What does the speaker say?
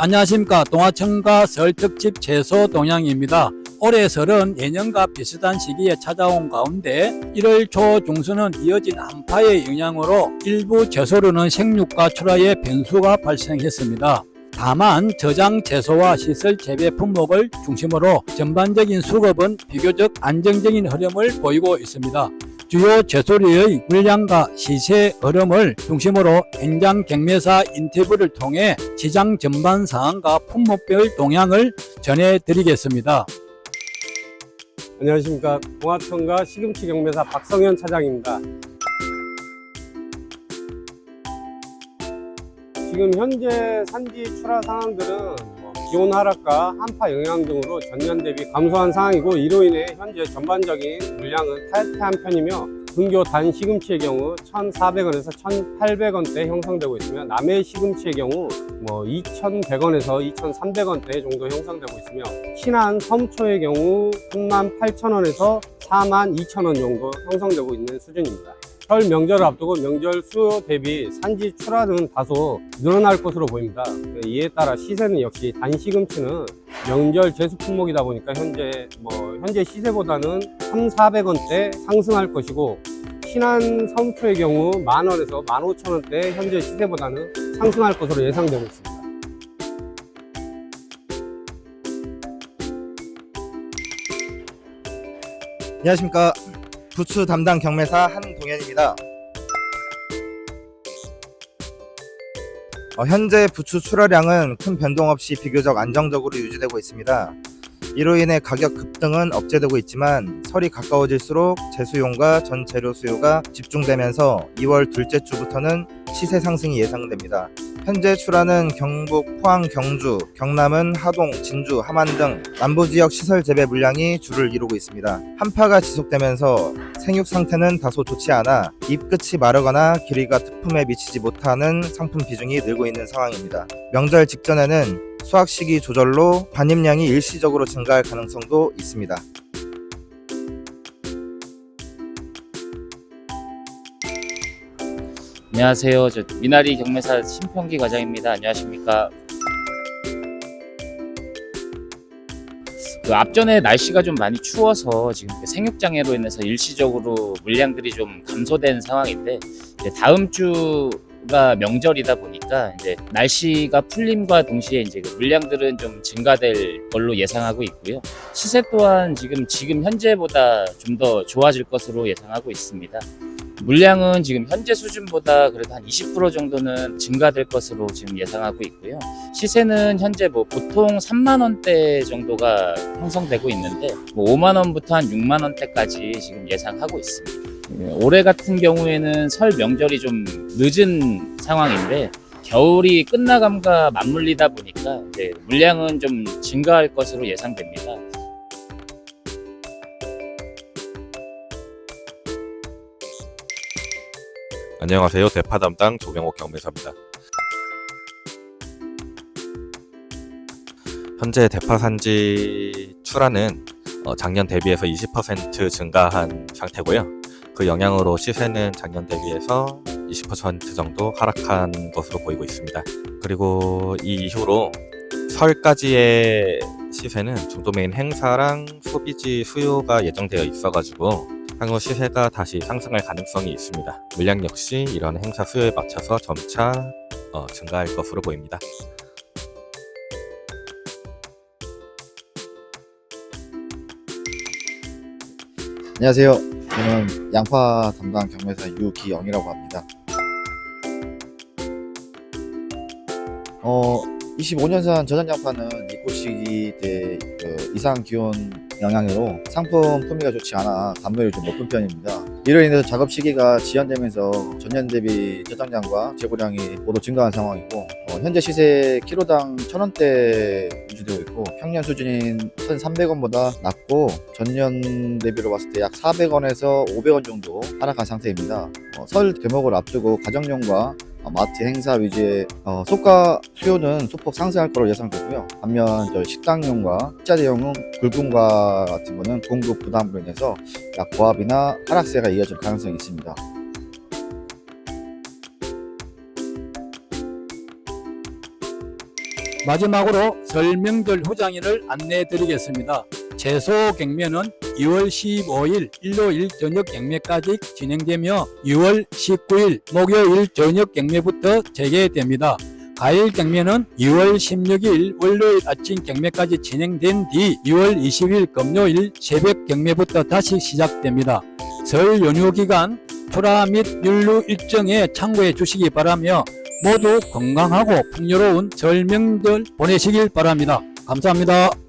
안녕하십니까 동화청과 설 특집 채소 동향입니다. 올해 설은 예년과 비슷한 시기에 찾아온 가운데 1월 초 중순은 이어진 한파의 영향으로 일부 채소로는 생육과 출하에 변수가 발생했습니다. 다만 저장 채소와 시설 재배 품목을 중심으로 전반적인 수급은 비교적 안정적인 흐름을 보이고 있습니다. 주요 채소류의 물량과 시세 흐름을 중심으로 현장 경매사 인터뷰를 통해 시장 전반 상황과 품목별 동향을 전해드리겠습니다. 안녕하십니까 동화청과 시금치 경매사 박성현 차장입니다. 지금 현재 산지 출하 상황들은 뭐 기온 하락과 한파 영향 등으로 전년 대비 감소한 상황이고 이로 인해 현재 전반적인 물량은 탈퇴한 편이며 근교 단 시금치의 경우 1,400원에서 1,800원대 형성되고 있으며 남해 시금치의 경우 뭐 2,100원에서 2,300원대 정도 형성되고 있으며 신안 섬초의 경우 38,000원에서 42,000원 정도 형성되고 있는 수준입니다. 설 명절을 앞두고 명절 수요 대비 산지 출하는 다소 늘어날 것으로 보입니다. 이에 따라 시세는 역시 단시금치는 명절 제수 품목이다 보니까 현재 뭐 현재 시세보다는 3, 400원대 상승할 것이고 신안 섬초의 경우 만 원에서 15,000원대 현재 시세보다는 상승할 것으로 예상되고 있습니다. 안녕하십니까 부추 담당 경매사 한동현입니다. 어, 현재 부추 출하량은 큰 변동 없이 비교적 안정적으로 유지되고 있습니다. 이로 인해 가격 급등은 억제되고 있지만 설이 가까워질수록 재수용과 전 재료 수요가 집중되면서 2월 둘째 주부터는 시세 상승이 예상됩니다. 현재 출하는 경북, 포항, 경주, 경남은 하동, 진주, 함안 등 남부 지역 시설 재배 물량이 주를 이루고 있습니다. 한파가 지속되면서 생육 상태는 다소 좋지 않아 잎 끝이 마르거나 길이가 특품에 미치지 못하는 상품 비중이 늘고 있는 상황입니다. 명절 직전에는 수확 시기 조절로 반입량이 일시적으로 증가할 가능성도 있습니다. 안녕하세요. 저 미나리 경매사 신평기 과장입니다. 안녕하십니까? 그 앞전에 날씨가 좀 많이 추워서 지금 그 생육장애로 인해서 일시적으로 물량들이 좀 감소된 상황인데 다음 주 가 명절이다 보니까 이제 날씨가 풀림과 동시에 이제 그 물량들은 좀 증가될 걸로 예상하고 있고요. 시세 또한 지금 지금 현재보다 좀 더 좋아질 것으로 예상하고 있습니다. 물량은 지금 현재 수준보다 그래도 한 20% 정도는 증가될 것으로 지금 예상하고 있고요. 시세는 현재 뭐 보통 3만 원대 정도가 형성되고 있는데 뭐 5만 원부터 한 6만 원대까지 지금 예상하고 있습니다. 예, 올해 같은 경우에는 설 명절이 좀 늦은 상황인데 겨울이 끝나감과 맞물리다 보니까 이제 물량은 좀 증가할 것으로 예상됩니다. 안녕하세요. 대파 담당 조경옥 경매사입니다. 현재 대파 산지 출하는 어, 작년 대비해서 20% 증가한 상태고요. 그 영향으로 시세는 작년 대비해서 20% 정도 하락한 것으로 보이고 있습니다. 그리고 이 이후로 설까지의 시세는 중도메인 행사랑 소비지 수요가 예정되어 있어가지고 향후 시세가 다시 상승할 가능성이 있습니다. 물량 역시 이런 행사 수요에 맞춰서 점차 어, 증가할 것으로 보입니다. 안녕하세요. 저는 양파 담당 경매사 유기영이라고 합니다. 어, 25년산 저장 양파는 입고 시기 때 그 이상 기온 영향으로 상품 품위가 좋지 않아 단물이 좀 높은 편입니다. 이로 인해서 작업 시기가 지연되면서 전년 대비 저장량과 재고량이 모두 증가한 상황이고 어, 현재 시세 키로당 1,000원대 유지되고 있고 평년 수준인 1,300원보다 낮고 전년 대비로 봤을 때 약 400원에서 500원 정도 하락한 상태입니다. 어, 설 대목을 앞두고 가정용과 어, 마트 행사 위주의 어, 소가 수요는 소폭 상승할 거로 예상되고요. 반면 저 식당용과 식자재용은 굵은과 같은 거는 공급 부담으로 인해서 약 고압이나 하락세가 이어질 가능성이 있습니다. 마지막으로 설명절 후장일을 안내해 드리겠습니다. 채소 경매는 2월 15일 일요일 저녁 경매까지 진행되며 6월 19일 목요일 저녁 경매부터 재개됩니다. 과일 경매는 2월 16일 월요일 아침 경매까지 진행된 뒤 6월 20일 금요일 새벽 경매부터 다시 시작됩니다. 설 연휴 기간 출하 및 윤류 일정에 참고해 주시기 바라며 모두 건강하고 풍요로운 설 명절 보내시길 바랍니다. 감사합니다.